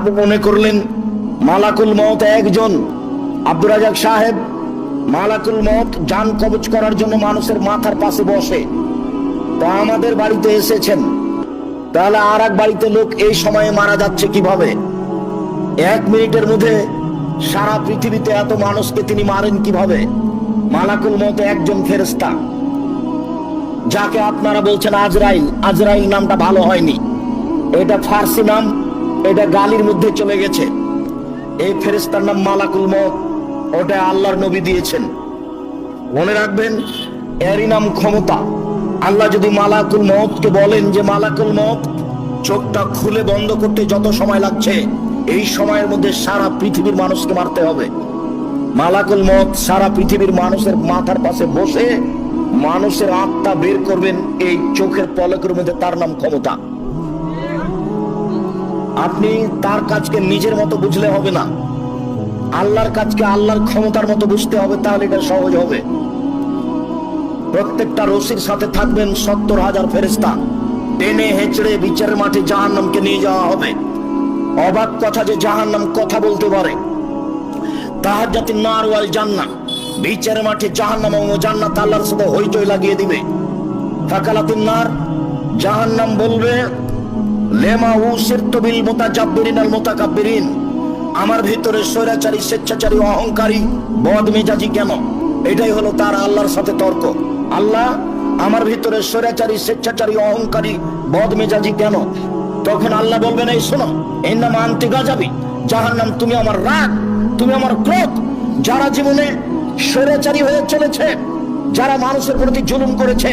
আপনি মনে করলেন, মালাকুল মত একজন আব্দুর রাজাক সাহেব। মালাকুল মত যান কবচ করার জন্য মানুষের মাথার পাশে বসে। তো আমাদের বাড়িতে এসেছেন। তাহলে আর এক বাড়িতে লোক এই সময়ে মারা যাচ্ছে কীভাবে? এক মিনিটের মধ্যে সারা পৃথিবীতে এত মানুষকে তিনি মারেন কীভাবে? মালাকুল মত একজন ফেরেস্তা যাকে আপনারা বলছেন আজরাইল আজরাইল নামটা ভালো হয়নি। এটা ফার্সি নাম। এটা গালির মধ্যে চলে গেছে। এই ফেরেস্তার নাম মালাকুল মত ওটা আল্লাহর নবী দিয়েছেন। মনে রাখবেন, এরই নাম ক্ষমতা। আল্লাহ যদি মালাকুল মতকে বলেন যে, মালাকুল মত চোখটা খুলে বন্ধ করতে যত সময় লাগছে, এই সময়ের মধ্যে সারা পৃথিবীর মানুষকে মারতে হবে। মালাকুল মত সারা পৃথিবীর মানুষের মাথার পাশে বসে মানুষের আত্মা বের করবেন, এই চোখের পলকের মধ্যে তার নাম ক্ষমতা। আপনি তার কাজকে নিজের মতো বুঝলে হবে না। আল্লাহর কাজকে আল্লাহর ক্ষমতার মতো বুঝতে হবে, তাহলে এটা সহজ হবে। প্রত্যেকটা রশির সাথে থাকবেন সত্তর হাজার ফেরেস্তা টেনে হেঁচড়ে বিচারের মাঠে জাহান্নামকে নিয়ে যাওয়া হবে। অবাক কথা যে জাহান্নাম কথা বলতে পারে। তাহার জাতি নার ওয়াল জান্না বিচারের মাঠে জাহান্নাম ও জান্নাত আল্লাহর সাথে হইচই লাগিয়ে দিবে। ফাকালাতিন নার, জাহান্নাম বলবে লেমা উসিরতু বিল মুতাজাব্বিরিন আল মুতাকাব্বিরিন। আমার ভিতরে স্বৈরাচারী, স্বেচ্ছাচারী, অহংকারী, বদমেজাজি কেন? এটাই হলো তার আল্লাহর সাথে তর্ক। আল্লাহ, আমার ভিতরে স্বৈরাচারী, স্বেচ্ছাচারী, অহংকারী, বদমেজাজি কেন? তখন আল্লাহ বলবেন, এই শোনো এই নাম আনতে গাজাবি যাহার নাম তুমি আমার রাগ, তুমি আমার ক্রোধ। যারা জীবনে স্বৈরাচারী হয়ে চলেছে, যারা মানুষের প্রতি জুলুম করেছে,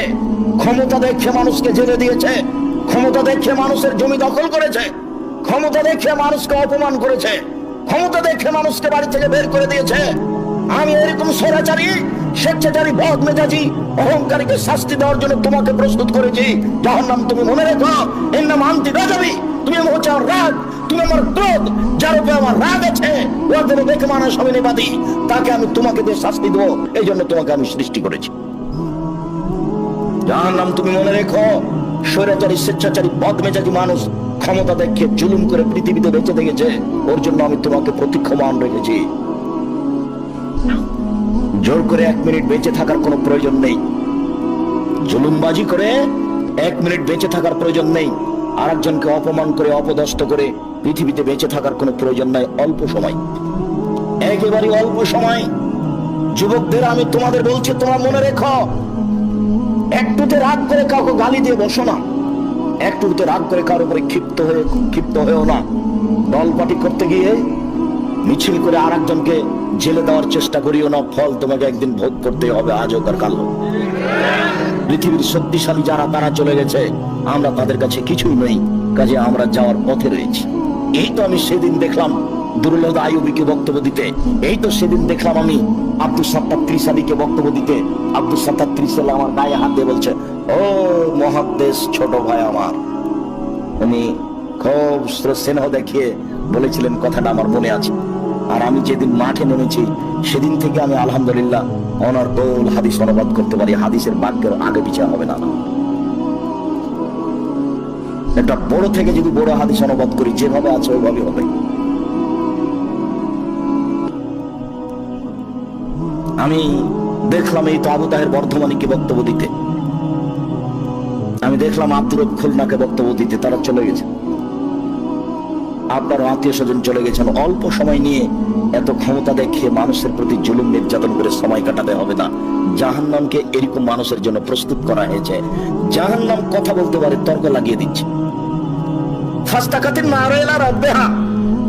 ক্ষমতা দেখে মানুষকে জেলে দিয়েছে ক্ষমতা দেখে মানুষের জমি দখল করেছে। ক্ষমতা দেখে মানুষকে অপমান করেছে। ক্ষমতা দেখে মানুষকে বাড়ি থেকে বের করে দিয়েছে। আমি এরকম স্বৈরাচারী, স্বেচ্ছাচারী, বদ মেজাজি, অহংকারীকে শাস্তি দেওয়ার জন্য তোমাকে প্রস্তুত করেছি। যার নাম তুমি মনে রেখো এর নাম আন্তি গাজাবি তুমি হচ্ছে আমার রাগ, তুমি আমার ক্রোধ, যার উপরে আমার রাগ আছে, ওর জন্য দেখে মানুষ হবে নিবাদী। তাকে আমি তোমাকে দিয়ে শাস্তি দেবো, এই জন্য তোমাকে আমি সৃষ্টি করেছি। যার নাম তুমি মনে রেখো স্বৈরাচারী, স্বেচ্ছাচারী, বদমেজাজি মানুষ ক্ষমতা দেখে জুলুম করে পৃথিবীতে বেঁচে দেখেছে ওর জন্য আমি তোমাকে প্রতীক্ষমান রেখেছি। জোর করে এক মিনিট বেঁচে থাকার কোনো প্রয়োজন নেই। জুলুমবাজি করে এক মিনিট বেঁচে থাকার প্রয়োজন নেই। আর একজনকে অপমান করে, অপদস্থ করে পৃথিবীতে বেঁচে থাকার কোনো প্রয়োজন নাই, অল্প সময়। একেবারে অল্প সময়। যুবকদের, আমি তোমাদের বলছি, তোমরা মনে রেখো একটুতে রাগ করে কাউকে গালি দিয়ে বসো না। একটুতে রাগ করে কারোর উপরে ক্ষিপ্ত হয়ে ক্ষিপ্ত হয়েও না। দল পাটি করতে গিয়ে মিছিল করে আর একজনকে জেলে দেওয়ার চেষ্টা করিও না, ফল তোমাকে একদিন ভোগ করতে হবে, আজ আর কাল। পৃথিবীর শক্তিশালী যারা, তারা চলে গেছে। আমরা তাদের কাছে কিছুই নেই, কাজে আমরা যাওয়ার পথে রয়েছি। এই তো আমি সেদিন দেখলাম দুর্লভ আয়ুবীকে বক্তব্য দিতে। এই তো সেদিন দেখলাম আমি আব্দুল বক্তব্য দিতে। আব্দুল আমার গায়ে হাত দিয়ে বলছে, ও মহাদেশ ছোট ভাই আমার। উনি খুব স্নেহ দেখিয়ে বলেছিলেন, কথাটা আমার মনে আছে। আর আমি যেদিন মাঠে নেমেছি, সেদিন থেকে আমি আলহামদুলিল্লাহ অনার হাদিস অনুবাদ করতে পারি। হাদিসের বাক্যের আগে পিছিয়ে হবে না একটা বড় থেকে যদি বড় হাদিস অনুবাদ করি, যেভাবে আছে ওইভাবে হবে। আমি দেখলাম এই তো আবু তাহের বর্ধমানীকে বক্তব্য দিতে। আমি দেখলাম আব্দুল রব খুলনাকে বক্তব্য দিতে, তারা চলে গেছে। আপনার আত্মীয় স্বজন চলে গেছেন। অল্প সময় নিয়ে এত ক্ষমতা দেখিয়ে মানুষের প্রতি জুলুম, নির্যাতন করে সময় কাটাতে হবে না। জাহান্নামকে এরকম মানুষের জন্য প্রস্তুত করা হয়েছে। জাহান্নাম কথা বলতে পারে, তর্ক লাগিয়ে দিচ্ছে। ফাস্তাকাতিন নারায়লা রাব্বিহা।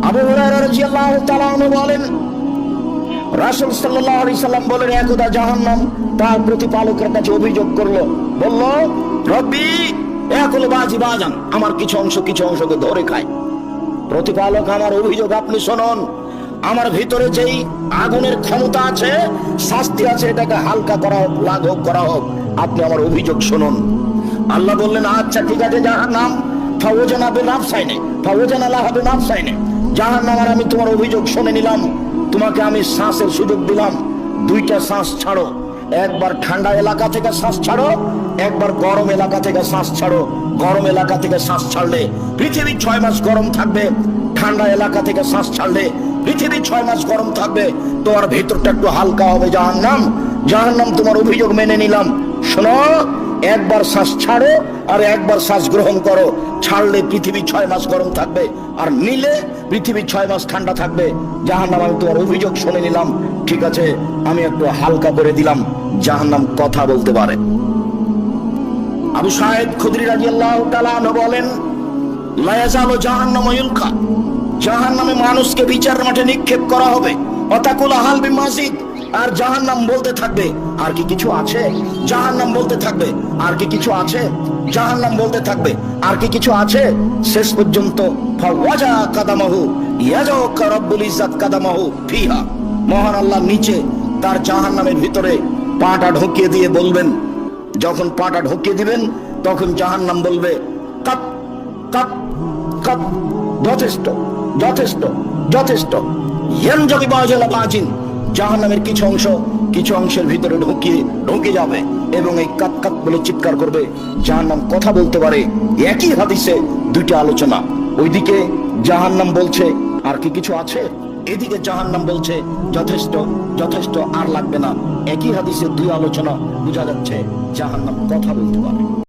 আবু হুরায়রা রাদিয়াল্লাহু তাআলা বলেন রাসূল আলাইহি সাল্লাম বলেন একদা জাহান্নাম। তার প্রতিপালকের কাছে অভিযোগ করল। বলল, রব্বি একল বাজি বাজান, আমার কিছু অংশ কিছু অংশকে ধরে খায়। প্রতিপালক, আমার অভিযোগ আপনি শুনুন। আমার ভিতরে যেই আগুনের ক্ষমতা আছে, শাস্তি আছে, এটাকে হালকা করা হোক, লাঘব করা হোক, আপনি আমার অভিযোগ শুনুন। আল্লাহ বললেন আচ্ছা ঠিক আছে যাহার নাম ফাওজান আবে নাফসাইনে, ফাওজান আল্লাহ হবে নাফসাইনে। যাহার নাম আর আমি তোমার অভিযোগ শুনে নিলাম। তোমাকে আমি শ্বাসের সুযোগ দিলাম। দুইটা শ্বাস ছাড়ো। একবার ঠান্ডা এলাকা থেকে শ্বাস ছাড়ো, একবার গরম এলাকা থেকে শ্বাস ছাড়ো। গরম এলাকা থেকে শ্বাস ছাড়লে পৃথিবী ছয় মাস গরম থাকবে। ঠান্ডা এলাকা থেকে শ্বাস ছাড়লে পৃথিবী ছয় মাস গরম থাকবে। তোমার ভেতরটা একটু হালকা হবে, জাহান্নাম। জাহান্নাম, তোমার অভিযোগ মেনে নিলাম। শোনো একবার শ্বাস ছাড়ো আর একবার শ্বাস গ্রহণ করো। ছাড়লে পৃথিবী ছয় মাস গরম থাকবে, আর নিলে পৃথিবী ছয় মাস ঠান্ডা থাকবে। জাহান্নাম, আমি তোমার অভিযোগ শুনে নিলাম। ঠিক আছে, আমি একটু হালকা করে দিলাম। জাহান্নাম কথা বলতে পারে। আবু সাহেব খুদরি তাআলা আনহু বলেন লায়াজালু জাহান্নাম ইউলকা জাহান্নামে মানুষকে বিচার মাঠে নিক্ষেপ করা হবে। অতাকুল হাল বিমাসিদ আর জাহান্নাম বলতে থাকবে, আর কি কিছু আছে? জাহান্নাম বলতে থাকবে, আর কি কিছু আছে? জাহান্নাম বলতে থাকবে, আর কি কিছু আছে? শেষ পর্যন্ত মহান আল্লাহ নিচে তার জাহান্নামের ভিতরে পাটা ঢুকিয়ে দিয়ে বলবেন। যখন পাটা ঢুকিয়ে দিবেন, তখন জাহান্নাম বলবে, কাপ কাপ কাপ, যথেষ্ট যথেষ্ট যথেষ্ট। ইয়ান যদি বাজেলা বাজিন জাহান্নামের কিছু অংশ কিছু অংশের ভিতরে ঢুকিয়ে ঢুকে যাবে এবং এই কাপ কাপ বলে চিৎকার করবে। জাহান্নাম কথা বলতে পারে। একই হাদিসে দুইটা আলোচনা। ওইদিকে জাহান্নাম বলছে, আর কি কিছু আছে? এদিকে জাহান্নাম বলছে, যথেষ্ট যথেষ্ট, আর লাগবে না। একই হাদিসে দুই আলোচনা বোঝা যাচ্ছে, জাহান্নাম কথা বলতে পারে।